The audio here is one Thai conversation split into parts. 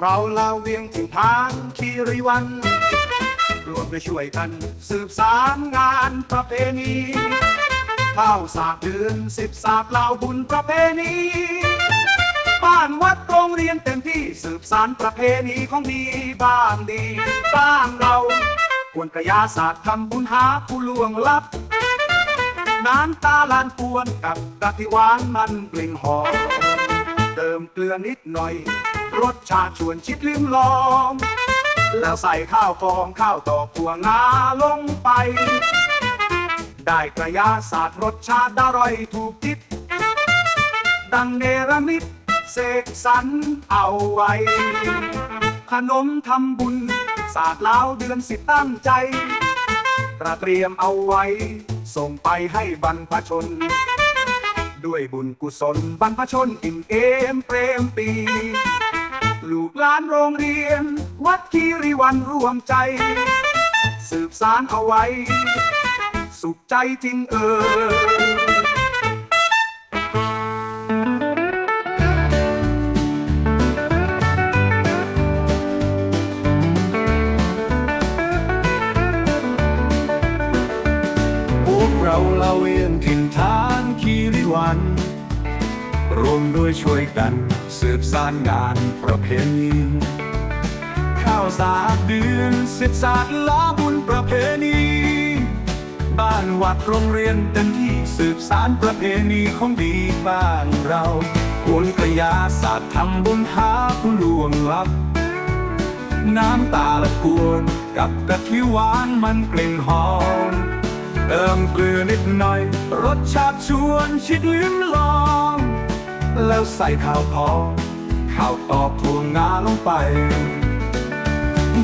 เราลาวเวียงถิ่นทางคีรีวัน รวมด้วยช่วยกันสืบสารงานประเพณีข้าวสากเดือนสิบสากเหล่าบุญประเพณีบ้านวัดโรงเรียนเต็มที่สืบสารประเพณีของดีบ้านดีบ้านเราควรกระยาศาสตร์ทำบุญหาผู้ล่วงลับน้ำตาลานปวนกับกะทิหวานมันกลิ่นหอมเติมเกลือนิดหน่อย รสชาติชวนชิดลืมลอง แล้วใส่ข้าวฟองข้าวตอกถั่วงาลงไป ได้กระยาศาสตร์รสชาติอร่อยถูกจิต ดังเนรมิตเสกสรรเอาไว้ ขนมทำบุญ ศาสตร์ล้าวเดือนสิบตั้งใจประเตรียมเอาไว้ ส่งไปให้บรรพชน ด้วยบุญกุศลบรรพชนอิ่มเอมเปรมปีานโรงเรียน วัดคีรีวันรวมใจ สืบสารเอาไว้ สุขใจจริงเออพวกเราเล่าเวียนถิ่นฐานคีริวัน รวมด้วยช่วยกัน สืบสารงานประเพณีข้าวสากเดือนสิบศาสตร์ล้าบุญประเพณี บ้านวัดโรงเรียนเต็มที่สืบสารประเพณีของดีบ้านเราควรกระยาศาสตร์ทำบุญหาผู้ล่วงลับ น้ำตาละกวนกับกะทิหวานมันกลิ่นหอมเติมเกลือนิดหน่อย รสชาติชวนชิดลิ้มลอง แล้วใส่ข้าวพองข้าวตอกถั่วงาลงไป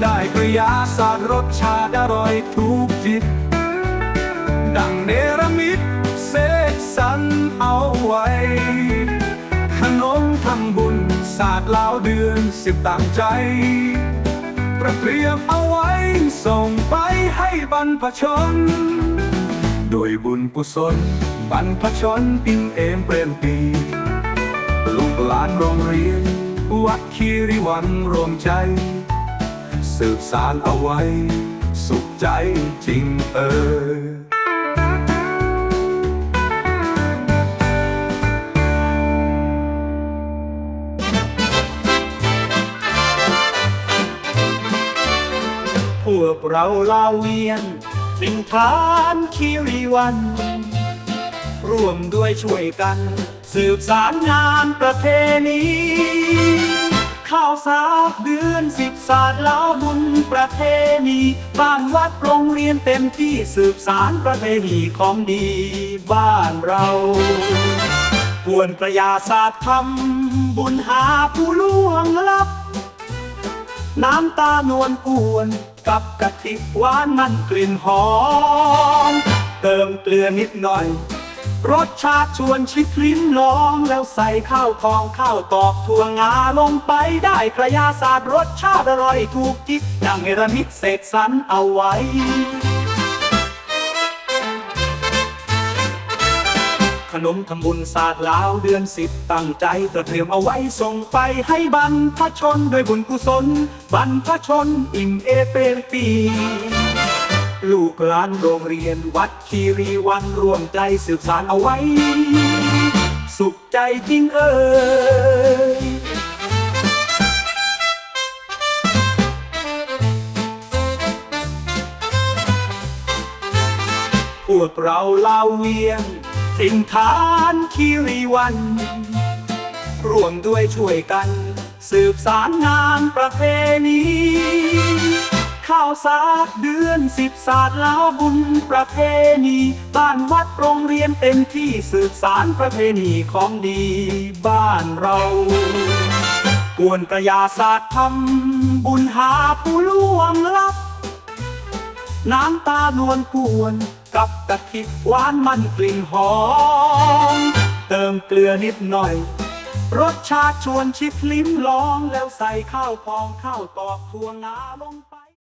ได้กระยาศาสตร์รสชาติอร่อยถูกจิต ดังเนรมิตเสกสรรเอาไว้ ขนมทำบุญศาสตร์ลาวเดือนสิบต่างใจ ประเตรียมเอาไว้ส่งไปให้บรรพชน โดยบุญกุศลบรรพชนอิ่มเอมเปรมปี ลูกหลานโรงเรียน วัดคีริวันรวมใจ สืบสารเอาไว้ สุขใจจริงเออพวกเราลาเวียนถิ่นฐานคีรีวัน ร่วมด้วยช่วยกัน สืบสารงานประเพณีข้าวสากเดือนสิบศาสตร์แล้วบุญประเพณีบ้านวัดโรงเรียนเต็มที่สืบสารประเพณีของดีบ้านเรากวนประยาศาสตร์ทำบุญหาผู้ล่วงลับ น้ำตานวลกวนกับกะทิหวานมันกลิ่นหอม เติมเกลือนิดหน่อย รสชาติชวนชิดลิ้นลองแล้วใส่ข้าวทองข้าวตอกถั่วงาลงไปได้กระยาศาสตร์รสชาติอร่อยถูกจิตดังเนรมิตเสกสรรเอาไว้ขนมทำบุญศาสตร์ลาวเดือนสิบตั้งใจตระเตรียมเอาไว้ส่งไปให้บรรพชนด้วยบุญกุศล บรรพชนอิ่มเอเปรปี ลูกหลานโรงเรียนวัดคีรีวันร่วมใจสืบสารเอาไว้ สุขใจจริงเอ่ยพวกเราเล่าเวียงถิ่นฐานคีรีวันร่วมด้วยช่วยกัน สืบสารงานประเพณี ข้าวสากเดือนสิบศาสตร์แล้วบุญประเพณี บ้านวัดโรงเรียนเต็มที่สืบสารประเพณีของดีบ้านเรากวนกระยาศาสตร์ทำบุญหาผู้ล่วงลับ น้ำตานวลกวนกับกะทิหวานมันกลิ่นหอม เติมเกลือนิดหน่อย รสชาติชวนชิดลิ้มลองแล้วใส่ข้าวพองข้าวตอกถั่วงาลงไป